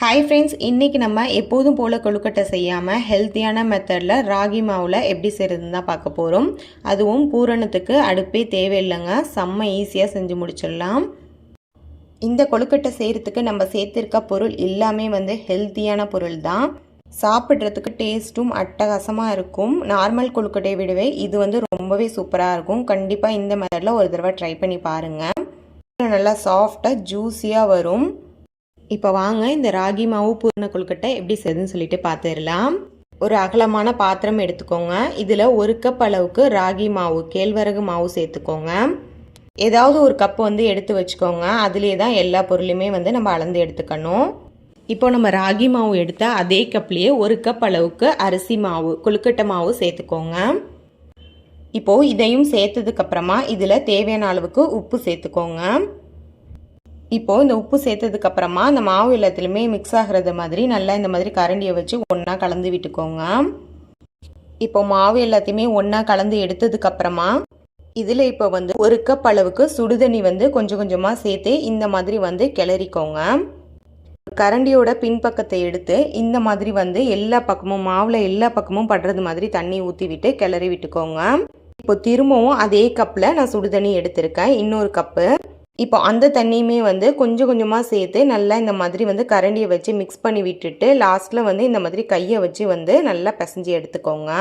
Hi friends இன்றைக்கி நம்ம எப்போதும் போல் கொழுக்கட்டை செய்யாமல் ஹெல்த்தியான மெத்தடில் ராகி மாவில் எப்படி செய்கிறதுன்னு தான் பார்க்க போகிறோம் அதுவும் பூரணத்துக்கு அடுப்பே தேவையில்லைங்க. செம்ம ஈஸியாக செஞ்சு முடிச்சிடலாம். இந்த கொழுக்கட்டை செய்கிறதுக்கு நம்ம சேர்த்துருக்க பொருள் எல்லாமே வந்து ஹெல்த்தியான பொருள் தான். சாப்பிட்றதுக்கு டேஸ்ட்டும் அட்டகாசமாக இருக்கும். நார்மல் கொழுக்கட்டையை விடவே இது வந்து ரொம்பவே சூப்பராக இருக்கும். கண்டிப்பாக இந்த மெத்தடில் ஒரு தடவை ட்ரை பண்ணி பாருங்கள் நல்லா சாஃப்டாக ஜூஸியாக வரும். இப்போ வாங்க இந்த ராகி மாவு பூர்ண கொழுக்கட்டை எப்படி செய்யுதுன்னு சொல்லிட்டு பார்த்துடலாம் ஒரு அகலமான பாத்திரம் எடுத்துக்கோங்க. இதில் ஒரு கப் அளவுக்கு ராகி மாவு கேழ்வரகு மாவு சேர்த்துக்கோங்க. ஏதாவது ஒரு கப் வந்து எடுத்து வச்சுக்கோங்க. அதுலேயே தான் எல்லா பொருளையுமே வந்து நம்ம அளந்து எடுத்துக்கணும். இப்போ நம்ம ராகி மாவு எடுத்த அதே கப்லேயே ஒரு கப் அளவுக்கு அரிசி மாவு கொழுக்கட்டை மாவு சேர்த்துக்கோங்க. இப்போது இதையும் சேர்த்ததுக்கப்புறமா இதில் தேவையான அளவுக்கு உப்பு சேர்த்துக்கோங்க. இப்போது இந்த உப்பு சேர்த்ததுக்கு அப்புறமா அந்த மாவு எல்லாத்துலேயுமே மிக்ஸ் ஆகிறது மாதிரி நல்லா இந்த மாதிரி கரண்டியை வச்சு ஒன்றா கலந்து விட்டுக்கோங்க. இப்போ மாவு எல்லாத்தையுமே ஒன்றா கலந்து எடுத்ததுக்கு அப்புறமா இதில் இப்போ வந்து ஒரு கப் அளவுக்கு சுடுதண்ணி வந்து கொஞ்சம் கொஞ்சமாக சேர்த்து இந்த மாதிரி வந்து கிளறிக்கோங்க. கரண்டியோட பின்பக்கத்தை எடுத்து இந்த மாதிரி வந்து எல்லா பக்கமும் மாவில் எல்லா பக்கமும் படுறது மாதிரி தண்ணி ஊற்றி விட்டு கிளறி விட்டுக்கோங்க. இப்போ திரும்பவும் அதே கப்பில் நான் சுடுதண்ணி எடுத்திருக்கேன். இன்னொரு கப்பு இப்போ அந்த தண்ணியுமே வந்து கொஞ்சம் கொஞ்சமாக சேர்த்து நல்லா இந்த மாதிரி வந்து கரண்டியை வச்சு மிக்ஸ் பண்ணி விட்டுட்டு லாஸ்ட்டில் வந்து இந்த மாதிரி கையை வச்சு வந்து நல்லா பிசைஞ்சு எடுத்துக்கோங்க.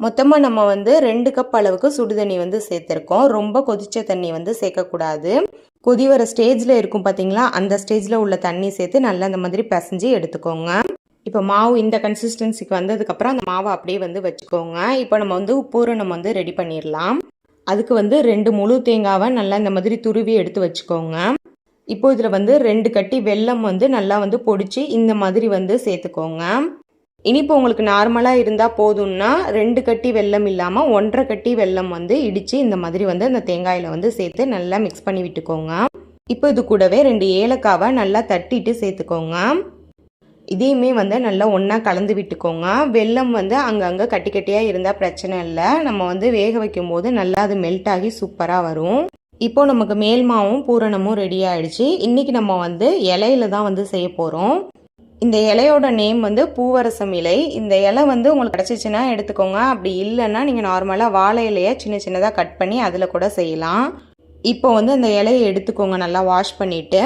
மொத்தமாக நம்ம வந்து ரெண்டு கப் அளவுக்கு சுடுதண்ணி வந்து சேர்த்துருக்கோம். ரொம்ப கொதிச்ச தண்ணி வந்து சேர்க்கக்கூடாது. கொதி வர ஸ்டேஜில் இருக்கும் பார்த்தீங்களா அந்த ஸ்டேஜில் உள்ள தண்ணி சேர்த்து நல்லா இந்த மாதிரி பிசைஞ்சு எடுத்துக்கோங்க. இப்போ மாவு இந்த கன்சிஸ்டன்சிக்கு வந்ததுக்கப்புறம் அந்த மாவை அப்படியே வந்து வச்சுக்கோங்க. இப்போ நம்ம வந்து பூரணம் வந்து ரெடி பண்ணிடலாம். அதுக்கு வந்து ரெண்டு முழு தேங்காவை நல்லா இந்த மாதிரி துருவி எடுத்து வச்சுக்கோங்க. இப்போ இதில் வந்து ரெண்டு கட்டி வெல்லம் வந்து நல்லா வந்து பொடிச்சு இந்த மாதிரி வந்து சேர்த்துக்கோங்க. இனிப்பு உங்களுக்கு நார்மலாக இருந்தால் போதும்னா ரெண்டு கட்டி வெல்லம் இல்லாமல் ஒன்றரை கட்டி வெல்லம் வந்து இடித்து இந்த மாதிரி வந்து அந்த தேங்காயில் வந்து சேர்த்து நல்லா மிக்ஸ் பண்ணி விட்டுக்கோங்க. இப்போ இது கூடவே ரெண்டு ஏலக்காவை நல்லா தட்டிட்டு சேர்த்துக்கோங்க. இதையுமே வந்து நல்லா ஒன்றா கலந்து விட்டுக்கோங்க. வெல்லம் வந்து அங்கங்கே கட்டி கட்டியாக இருந்தால் பிரச்சனை இல்லை. நம்ம வந்து வேக வைக்கும் போது நல்லா அது மெல்ட் ஆகி சூப்பராக வரும். இப்போ நமக்கு மேல் மாவும் பூரணமும் ரெடி ஆயிடுச்சு. இன்றைக்கி நம்ம வந்து இலையில தான் வந்து செய்ய போகிறோம் இந்த இலையோட நேம் வந்து பூவரசம் இலை. இந்த இலை வந்து உங்களுக்கு கிடச்சிச்சின்னா எடுத்துக்கோங்க. அப்படி இல்லைன்னா நீங்கள் நார்மலாக வாழை இலையை சின்ன சின்னதாக கட் பண்ணி அதில் கூட செய்யலாம். இப்போ வந்து அந்த இலையை எடுத்துக்கோங்க. நல்லா வாஷ் பண்ணிவிட்டு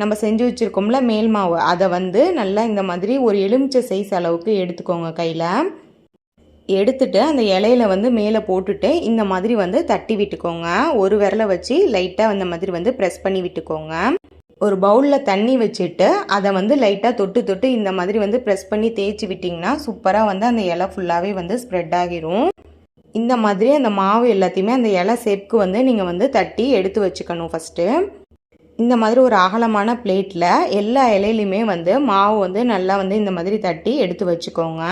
நம்ம செஞ்சு வச்சுருக்கோம்ல மேல் மாவு. அதை வந்து நல்லா இந்த மாதிரி ஒரு எலுமிச்சை சைஸ் அளவுக்கு எடுத்துக்கோங்க கையில். எடுத்துட்டு அந்த இலையில வந்து மேலே போட்டுட்டு இந்த மாதிரி வந்து தட்டி விட்டுக்கோங்க. ஒரு விரலை வச்சு லைட்டாக அந்த மாதிரி வந்து ப்ரெஸ் பண்ணி விட்டுக்கோங்க. ஒரு பவுலில் தண்ணி வச்சுட்டு அதை வந்து லைட்டாக தொட்டு தொட்டு இந்த மாதிரி வந்து ப்ரெஸ் பண்ணி தேய்ச்சி விட்டிங்கன்னா சூப்பராக வந்து அந்த இலை ஃபுல்லாகவே வந்து ஸ்ப்ரெட் ஆகிரும். இந்த மாதிரி அந்த மாவு எல்லாத்தையுமே அந்த இலை சேப்க்கு வந்து நீங்கள் வந்து தட்டி எடுத்து வச்சுக்கணும் ஃபஸ்ட்டு இந்த மாதிரி ஒரு அகலமான பிளேட்டில் எல்லா இலையிலையுமே வந்து மாவு வந்து நல்லா வந்து இந்த மாதிரி தட்டி எடுத்து வச்சுக்கோங்க.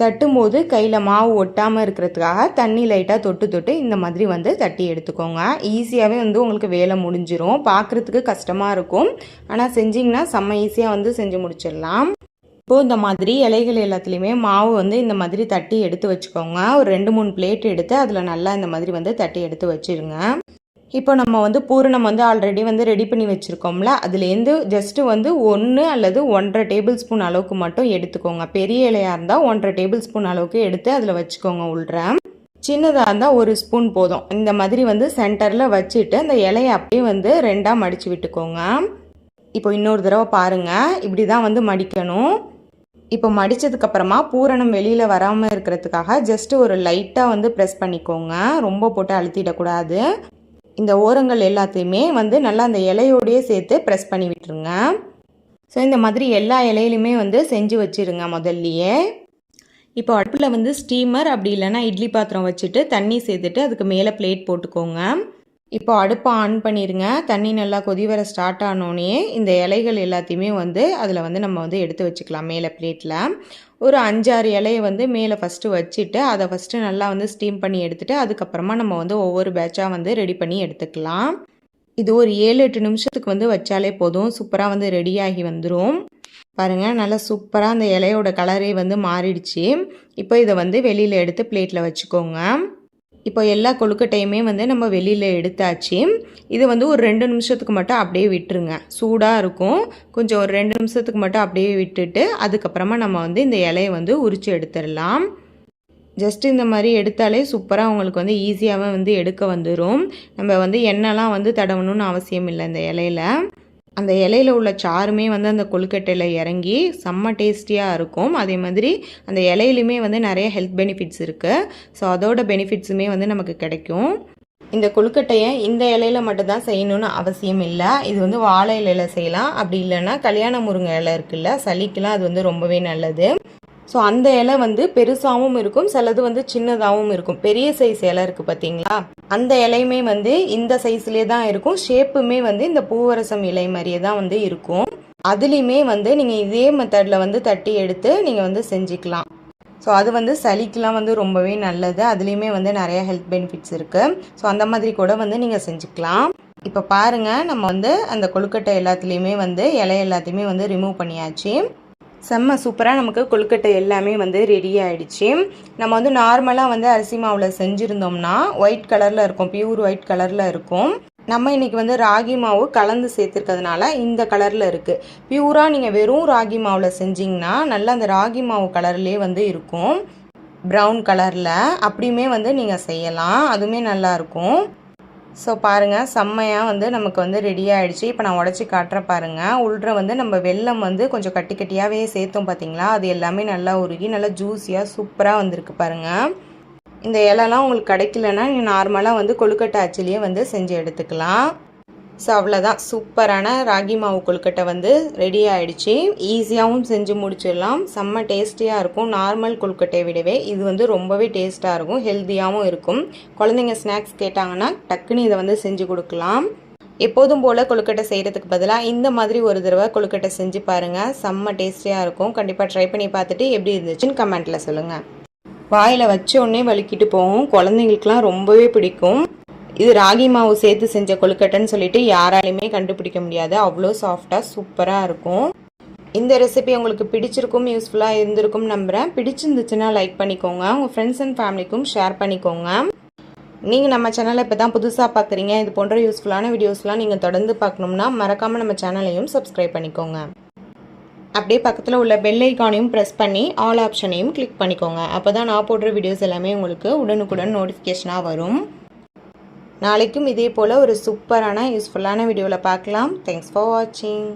தட்டும்போது கையில் மாவு ஒட்டாமல் இருக்கிறதுக்காக தண்ணி லைட்டாக தொட்டு தொட்டு இந்த மாதிரி வந்து தட்டி எடுத்துக்கோங்க. ஈஸியாகவே வந்து உங்களுக்கு வேலை முடிஞ்சிரும். பார்க்குறதுக்கு கஷ்டமாக இருக்கும். ஆனால் செஞ்சிங்கன்னா செம்ம ஈஸியாக வந்து செஞ்சு முடிச்சிடலாம். இப்போது இந்த மாதிரி இலைகள் எல்லாத்துலேயுமே மாவு வந்து இந்த மாதிரி தட்டி எடுத்து வச்சுக்கோங்க. ஒரு ரெண்டு மூணு பிளேட் எடுத்து அதில் நல்லா இந்த மாதிரி வந்து தட்டி எடுத்து வச்சுருங்க. இப்போ நம்ம வந்து பூரணம் வந்து ஆல்ரெடி வந்து ரெடி பண்ணி வச்சுருக்கோம்ல. அதுலேருந்து ஜஸ்ட்டு வந்து ஒன்று அல்லது ஒன்றரை டேபிள் ஸ்பூன் அளவுக்கு மட்டும் எடுத்துக்கோங்க. பெரிய இலையாக இருந்தால் ஒன்றரை டேபிள் ஸ்பூன் அளவுக்கு எடுத்து அதில் வச்சுக்கோங்க உள்ற சின்னதாக இருந்தால் ஒரு ஸ்பூன் போதும். இந்த மாதிரி வந்து சென்டரில் வச்சுட்டு அந்த இலையை அப்படியே வந்து ரெண்டாக மடித்து விட்டுக்கோங்க. இப்போ இன்னொரு தடவை பாருங்கள் இப்படி தான் வந்து மடிக்கணும். இப்போ மடித்ததுக்கப்புறமா பூரணம் வெளியில் வராமல் இருக்கிறதுக்காக ஜஸ்ட்டு ஒரு லைட்டாக வந்து ப்ரெஸ் பண்ணிக்கோங்க. ரொம்ப போட்டு அழுத்திடக்கூடாது. இந்த ஓரங்கள் எல்லாத்தையுமே வந்து நல்லா அந்த இலையோடையே சேர்த்து ப்ரெஸ் பண்ணி விட்டுருங்க. ஸோ இந்த மாதிரி எல்லா இலையிலுமே வந்து செஞ்சு வச்சுருங்க முதல்லையே. இப்போ அடுப்பில் வந்து ஸ்டீமர் அப்படி இல்லைன்னா இட்லி பாத்திரம் வச்சுட்டு தண்ணி சேர்த்துட்டு அதுக்கு மேலே பிளேட் போட்டுக்கோங்க. இப்போ அடுப்பை ஆன் பண்ணிடுங்க தண்ணி நல்லா கொதி வர ஸ்டார்ட் ஆனோடனே இந்த இலைகள் எல்லாத்தையுமே வந்து அதில் வந்து நம்ம வந்து எடுத்து வச்சுக்கலாம் மேலே பிளேட்டில் ஒரு அஞ்சாறு இலையை வந்து மேலே ஃபஸ்ட்டு வச்சுட்டு அதை ஃபஸ்ட்டு நல்லா வந்து ஸ்டீம் பண்ணி எடுத்துகிட்டு அதுக்கப்புறமா நம்ம வந்து ஒவ்வொரு பேட்சாக வந்து ரெடி பண்ணி எடுத்துக்கலாம். இது ஒரு ஏழு எட்டு நிமிஷத்துக்கு வந்து வச்சாலே போதும். சூப்பராக வந்து ரெடியாகி வந்துடும் பாருங்கள் நல்லா சூப்பராக அந்த இலையோட கலரே வந்து மாறிடுச்சு. இப்போ இதை வந்து வெளியில் எடுத்து பிளேட்டில் வச்சுக்கோங்க. இப்போ எல்லா கொழுக்கட்டையுமே வந்து நம்ம வெளியில் எடுத்தாச்சு. இது வந்து ஒரு ரெண்டு நிமிஷத்துக்கு மட்டும் அப்படியே விட்டுருங்க. சூடாக இருக்கும். கொஞ்சம் ஒரு ரெண்டு நிமிஷத்துக்கு மட்டும் அப்படியே விட்டுட்டு அதுக்கப்புறமா நம்ம வந்து இந்த இலையை வந்து உரித்து எடுத்துடலாம். ஜஸ்ட் இந்த மாதிரி எடுத்தாலே சூப்பராக உங்களுக்கு வந்து ஈஸியாகவே வந்து எடுக்க வந்துடும் நம்ம வந்து எண்ணெய்லாம் வந்து தடவணும்னு அவசியம் இல்லை இந்த இலையில. அந்த இலையில உள்ள சாருமே வந்து அந்த கொழுக்கட்டையில் இறங்கி செம்ம டேஸ்டியாக இருக்கும். அதே மாதிரி அந்த இலையிலுமே வந்து நிறைய ஹெல்த் பெனிஃபிட்ஸ் இருக்குது ஸோ அதோட பெனிஃபிட்ஸுமே வந்து நமக்கு கிடைக்கும். இந்த கொழுக்கட்டையை இந்த இலையில மட்டும்தான் செய்யணும்னு அவசியம் இல்லை. இது வந்து வாழை இலையில செய்யலாம். அப்படி இல்லைன்னா கல்யாண முருங்கை இலை இருக்குல்ல சளிக்கெலாம் அது வந்து ரொம்பவே நல்லது. ஸோ அந்த இலை வந்து பெருசாகவும் இருக்கும் சிலது வந்து சின்னதாகவும் இருக்கும். பெரிய சைஸ் இலை இருக்குது பார்த்தீங்களா அந்த இலையுமே வந்து இந்த சைஸ்லேயே தான் இருக்கும். ஷேப்புமே வந்து இந்த பூவரசம் இலை மாதிரியே தான் வந்து இருக்கும். அதுலேயுமே வந்து நீங்கள் இதே மெத்தடில் வந்து தட்டி எடுத்து நீங்கள் வந்து செஞ்சுக்கலாம். ஸோ அது வந்து சளிக்கெலாம் வந்து ரொம்பவே நல்லது. அதுலேயுமே வந்து நிறைய ஹெல்த் பெனிஃபிட்ஸ் இருக்குது ஸோ அந்த மாதிரி கூட வந்து நீங்கள் செஞ்சுக்கலாம். இப்போ பாருங்கள் நம்ம வந்து அந்த கொழுக்கட்டை எல்லாத்துலேயுமே வந்து இலை எல்லாத்தையுமே வந்து ரிமூவ் பண்ணியாச்சு. செம்ம சூப்பராக நமக்கு கொழுக்கட்டை எல்லாமே வந்து ரெடி ஆகிடுச்சு நம்ம வந்து நார்மலாக வந்து அரிசி மாவில் செஞ்சுருந்தோம்னா ஒயிட் கலரில் இருக்கும் பியூர் ஒயிட் கலரில் இருக்கும். நம்ம இன்னைக்கு வந்து ராகி மாவு கலந்து சேர்த்துருக்கிறதுனால இந்த கலரில் இருக்குது பியூராக நீங்கள் வெறும் ராகி மாவில் செஞ்சிங்கன்னா நல்லா அந்த ராகி மாவு கலர்லேயே வந்து இருக்கும். ப்ரௌன் கலரில் அப்படியுமே வந்து நீங்கள் செய்யலாம். அதுவுமே நல்லாயிருக்கும் ஸோ பாருங்கள் செம்மையாக வந்து நமக்கு வந்து ரெடி ஆகிடுச்சு இப்போ நான் உடச்சி காட்டுறேன் பாருங்கள் உள்ற வந்து நம்ம வெள்ளம் வந்து கொஞ்சம் கட்டி கட்டியாகவே சேர்த்தோம் பார்த்தீங்களா அது எல்லாமே நல்லா உருகி நல்லா ஜூஸியாக சூப்பராக வந்திருக்கு பாருங்கள் இந்த இலலாம் உங்களுக்கு கிடைக்கலன்னா நீங்கள் நார்மலாக வந்து கொழுக்கட்டை அச்சிலேயே வந்து செஞ்சு எடுத்துக்கலாம். ஸோ அவ்வளோதான் சூப்பரான ராகி மாவு கொழுக்கட்டை வந்து ரெடி ஆகிடுச்சு ஈஸியாகவும் செஞ்சு முடிச்சிடலாம். செம்ம டேஸ்டியாக இருக்கும். நார்மல் கொழுக்கட்டையை விடவே இது வந்து ரொம்பவே டேஸ்ட்டாக இருக்கும். ஹெல்த்தியாகவும் இருக்கும். குழந்தைங்க ஸ்நாக்ஸ் கேட்டாங்கன்னா டக்குன்னு இதை வந்து செஞ்சு கொடுக்கலாம். எப்போதும் போல் கொழுக்கட்டை செய்கிறதுக்கு பதிலாக இந்த மாதிரி ஒரு தடவை கொழுக்கட்டை செஞ்சு பாருங்கள் செம்ம டேஸ்டியாக இருக்கும். கண்டிப்பாக ட்ரை பண்ணி பார்த்துட்டு எப்படி இருந்துச்சுன்னு கமெண்ட்டில் சொல்லுங்கள் வாயில் வச்ச உடனே வலிக்கிட்டு போகும். குழந்தைங்களுக்குலாம் ரொம்பவே பிடிக்கும். இது ராகி மாவு சேர்த்து செஞ்ச கொழுக்கட்டைன்னு சொல்லிட்டு யாராலையுமே கண்டுபிடிக்க முடியாது. அவ்வளோ சாஃப்டாக சூப்பராக இருக்கும். இந்த ரெசிபி உங்களுக்கு பிடிச்சிருக்கும் யூஸ்ஃபுல்லாக இருந்திருக்கும் நம்புகிறேன் பிடிச்சிருந்துச்சுன்னா லைக் பண்ணிக்கோங்க. உங்கள் ஃப்ரெண்ட்ஸ் அண்ட் ஃபேமிலிக்கும் ஷேர் பண்ணிக்கோங்க. நீங்கள் நம்ம சேனலை இப்போ தான் புதுசாக பார்க்குறீங்க இது போன்ற யூஸ்ஃபுல்லான வீடியோஸ்லாம் நீங்கள் தொடர்ந்து பார்க்கணும்னா மறக்காமல் நம்ம சேனலையும் சப்ஸ்கிரைப் பண்ணிக்கோங்க. அப்படியே பக்கத்தில் உள்ள பெல் ஐக்கானையும் ப்ரெஸ் பண்ணி ஆல் ஆப்ஷனையும் கிளிக் பண்ணிக்கோங்க. அப்போ தான் நான் போடுற வீடியோஸ் எல்லாமே உங்களுக்கு உடனுக்குடன் நோட்டிஃபிகேஷனாக வரும். நாளைக்கும் இதே போல் ஒரு சூப்பரான யூஸ்ஃபுல்லான வீடியோவில் பார்க்கலாம். தேங்க்ஸ் ஃபார் வாட்சிங்